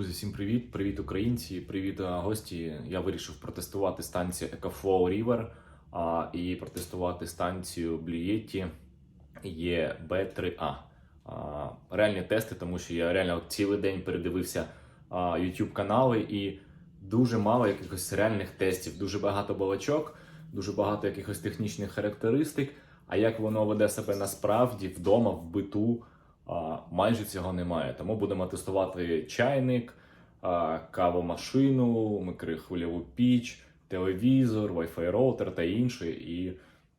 Друзі, всім привіт! Привіт, українці! Привіт, гості! Я вирішив протестувати станцію EcoFlow River а, і протестувати станцію Blietti EB3A. А, Реальні тести, тому що я реально цілий день передивився а, YouTube канали і дуже мало якихось реальних тестів, дуже багато балачок, дуже багато якихось технічних характеристик. А як воно веде себе насправді вдома, в биту, майже цього немає. Тому будемо тестувати чайник, кавомашину, микрохвильову піч, телевізор, Wi-Fi роутер та інше. І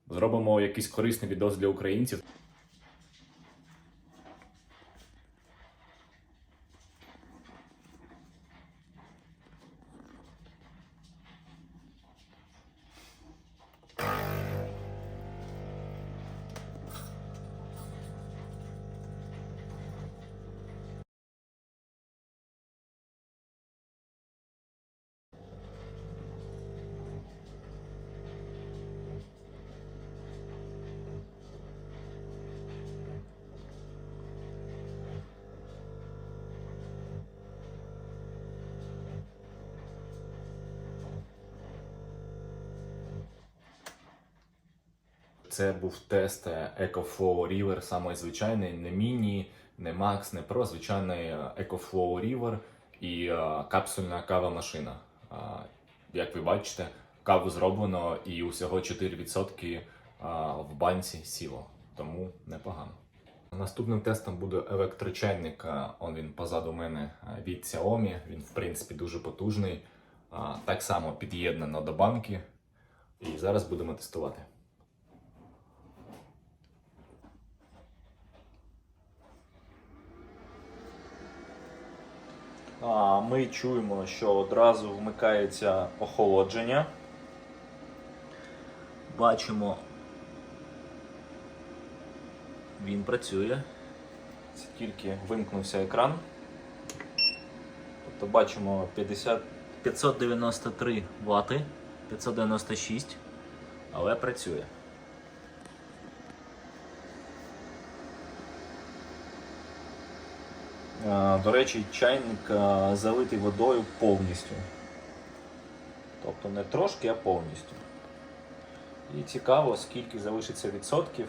зробимо якийсь корисний відос для українців. Це був тест EcoFlow River, самий звичайний, не міні, не Max, не Pro, звичайний EcoFlow River і е, капсульна кава машина. Як ви бачите, каву зроблено і усього 4% е, в банці сіло, тому непогано. Наступним тестом буде електрочайник. е, Он він позаду мене е, від Xiaomi. Він, в принципі, дуже потужний. Е, Так само під'єднано до банки. І зараз будемо тестувати. А, Ми чуємо, що одразу вмикається охолодження. Бачимо, він працює. Це тільки вимкнувся екран. Тобто бачимо 50, 593 Вт, 596, але працює. До речі, чайник е, залитий водою повністю. Тобто не трошки, а повністю. І цікаво, скільки залишиться відсотків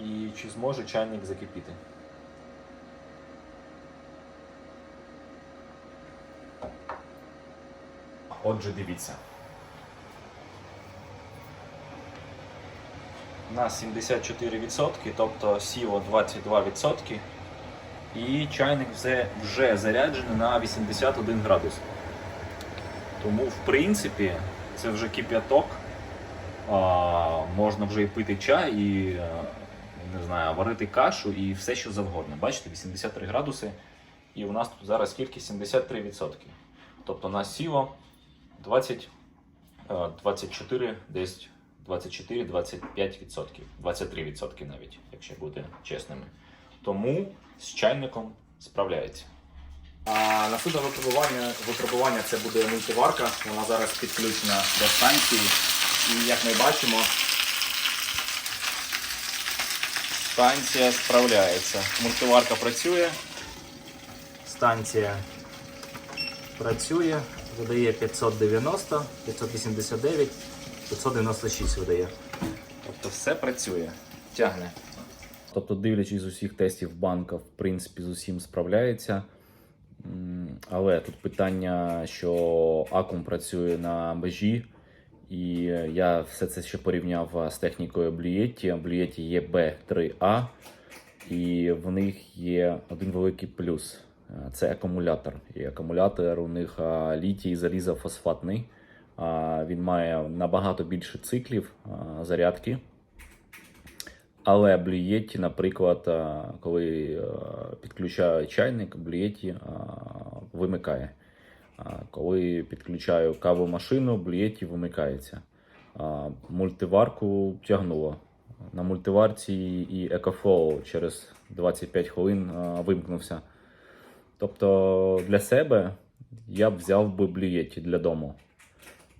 і чи зможе чайник закипіти. Отже, дивіться. У нас 74%, тобто сіло 22%. І чайник вже, вже заряджений на 81 градус. Тому, в принципі, це вже кип'яток. Можна вже і пити чай, і е, не знаю, варити кашу і все, що завгодно. Бачите, 83 градуси. І у нас тут зараз скільки? 73%. Тобто на сіло 20, е, 24, десь 24-25%, 23% навіть, якщо бути чесними. Тому з чайником справляється. А наступне випробування, випробування це буде мультиварка. Вона зараз підключена до станції. І як ми бачимо, Станція справляється. Мультиварка працює. Станція працює, видає 590, 589, 596 видає. Тобто все працює. Тягне. Тобто, дивлячись з усіх тестів, банка в принципі з усім справляється. Але тут питання, що акум працює на межі, і я все це ще порівняв з технікою Blietti. Blietti є B3A, і в них є один великий плюс. Це акумулятор. І акумулятор у них літій залізофосфатний. Він має набагато більше циклів зарядки. Але Блієті, наприклад, коли підключаю чайник, Блієті вимикає. Коли підключаю кавомашину, Блієті вимикається. Мультиварку тягнуло. На мультиварці і екофлоу через 25 хвилин вимкнувся. Тобто для себе я б взяв би Блієті для дому.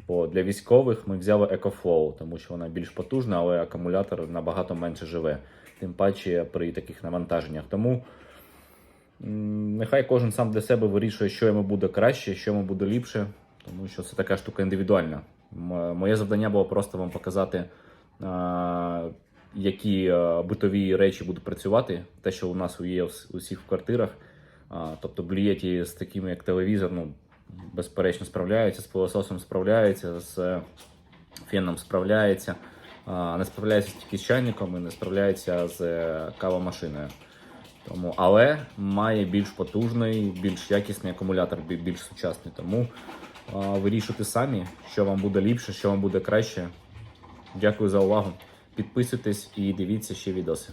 Бо для військових ми взяли EcoFlow, тому що вона більш потужна, але акумулятор набагато менше живе. Тим паче при таких навантаженнях. Тому нехай кожен сам для себе вирішує, що йому буде краще, що йому буде ліпше, тому що це така штука індивідуальна. Моє завдання було просто вам показати, які битові речі будуть працювати, те, що у нас є усіх в квартирах. Тобто блієті з такими, як телевізор, ну, безперечно, справляються, з пилососом справляються, з феном справляється. Не справляється тільки з чайником і не справляється з е, кавомашиною. Тому, але має більш потужний, більш якісний акумулятор, більш сучасний. Тому вирішуйте самі, що вам буде ліпше, що вам буде краще. Дякую за увагу. Підписуйтесь і дивіться ще відоси.